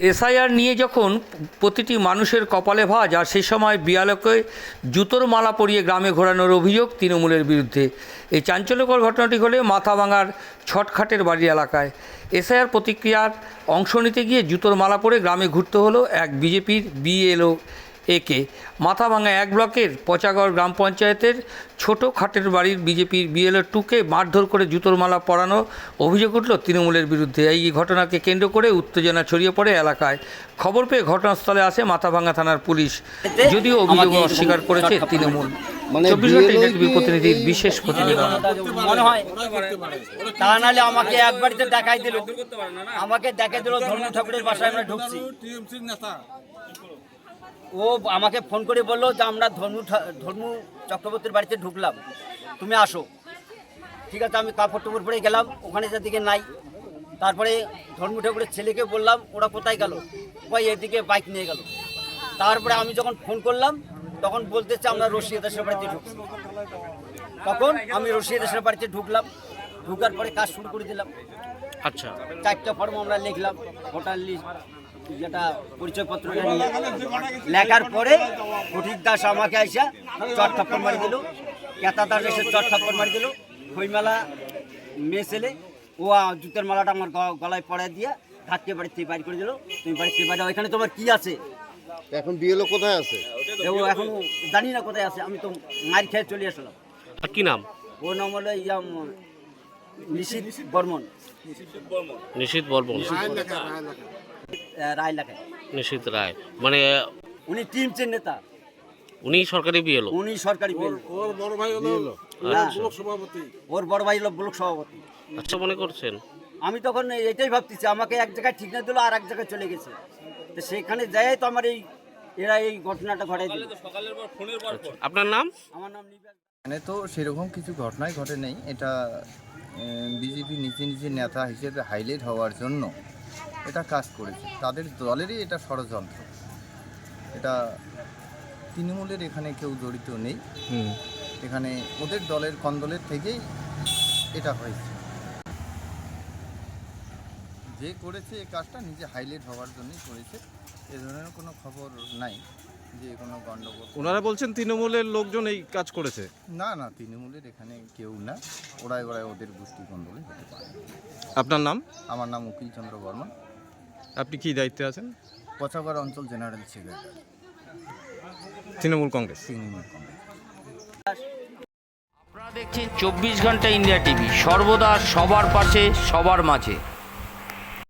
SIR নিয়ে যখন প্রতিটি মানুষের কপালে ভাজ, আর সে সময় বিয়ালকে জুতোর মালা পরিয়ে গ্রামে ঘোরানোর অভিযোগ তৃণমূলের বিরুদ্ধে। এই চাঞ্চল্যকর ঘটনাটি হলে মাথাভাঙার ছটখাটের বাড়ি এলাকায়। এসআইআর প্রতিক্রিয়ার অংশ নিতে গিয়ে জুতোর মালা পরে গ্রামে ঘুরতে হলো এক বিজেপির বিএলও একে। মাথাভাঙা এক ব্লকের পচাগড় গ্রাম পঞ্চায়েতের ছোট খাটের বাড়ির বিজেপির বিএলও টুকে মারধর করে জুতোর মালা পরানো অভিযোগ উঠল তৃণমূলের বিরুদ্ধে। এই ঘটনাকে কেন্দ্র করে উত্তেজনা ছড়িয়ে পড়ে এলাকায়। খবর পেয়ে ঘটনাস্থলে আসে মাথাভাঙা থানার পুলিশ। যদিও অভিযোগ অস্বীকার করেছে তৃণমূল। চব্বিশ ঘণ্টা প্রতিনিধির বিশেষ প্রতিবেদন। মনে হয় তা নাহলে আমাকে এক বাড়িতে দেখাই দিল। আমাকে দেখাই দিল ধর্ম ঠাকুরের বাসায় আমরা ঢুকছি। ও আমাকে ফোন করে বলল যে আমরা ধর্ম ধর্ম চক্রবর্তীর বাড়িতে ঢুকলাম। তুমি আসো। ঠিক আছে, আমি কাপড় টুপড় পরে গেলাম, ওখানে যাদিকে নাই। তারপরে ধর্ম ঠাকুরের ছেলেকে বললাম, ওরা কোথায় গেল? কয় এদিকে বাইক নিয়ে গেল। তারপরে আমি যখন ফোন করলাম, তখন বলতেছে আমরা রশিয়া দেশের বাড়িতে ঢুকছি তখন আমি রশিয়া দেশের বাড়িতে ঢুকলাম। ঢুকার পরে কাজ শুরু করে দিলাম। আচ্ছা। চারটা ফর্ম আমরা লিখলাম ভোটার লিস্ট যেটা পরিচয়পত্রটা নিয়ে লেখার পরে ফটিক দাস আমাকে আইসা চট থাপ্পড় মারি দিল। কেতা দাস এসে চট থাপ্পড় মারি দিল। খইমালা মেয়ে ছেলে ও জুতের মালাটা আমার গ- গলায় পড়ায় দিয়ে বাড়ির থেকে বাইর করে দিল। তুমি বাড়ির থেকে বাইরে এখানে তোমার কি আছে? এখন বিএলও কোথায় আছে? ও এখন জানি না কোথায় আছে আমি তো মার খেয়ে চলে আসলাম। কি নাম? ও নাম হলো ইয়াম নিশিত বর্মন। নিশীত বর্মন। রায় লেখায় নিশীত রায়। মানে উনি টিমসের নেতা। উনি সরকারি বিএলও। উনি সরকারি ওর বড় ভাই হলো ব্লক সভাপতি। ওর বড় ভাই হলো ব্লক সভাপতি। আচ্ছা মনে করছেন? আমি তখন এটাই ভাবতেছি আমাকে এক জায়গায় ঠিক না দিল আর এক জায়গায় চলে গেছে। তো সেখানে যাই তো আমার এই এরা এই ঘটনাটা ঘটাই দিল। আপনার নাম? আমার নাম এখানে তো সেরকম কিছু ঘটনাই ঘটে নেই এটা বিজেপি নিচে নিচে নেতা হিসেবে হাইলাইট হওয়ার জন্য এটা কাজ করেছে। তাদের দলেরই এটা ষড়যন্ত্র। এটা তৃণমূলের এখানে কেউ জড়িত নেই। এখানে ওদের দলের কন্দলের থেকেই এটা হয়েছে। যে করেছে এই কাজটা নিজে হাইলাইট হওয়ার জন্যই করেছে। এ ধরনের কোনো খবর নাই যে কোনো গণ্ডগোল। ওনারা বলছেন তৃণমূলের লোকজন এই কাজ করেছে। না না তৃণমূলের এখানে কেউ না। ওরাই ওরাই ওদের গোষ্ঠী কন্দলে হতে পারে। আপনার নাম? আমার নাম উকিল চন্দ্র বর্মন। আপনি কি দায়িত্বে আছেন? পচাগড় অঞ্চল general secretary Trinamool Congress. Trinamool Congress. আপনারা দেখছেন চব্বিশ ঘণ্টা ইন্ডিয়া টিভি। সর্বদা সবার পাশে সবার মাঝে।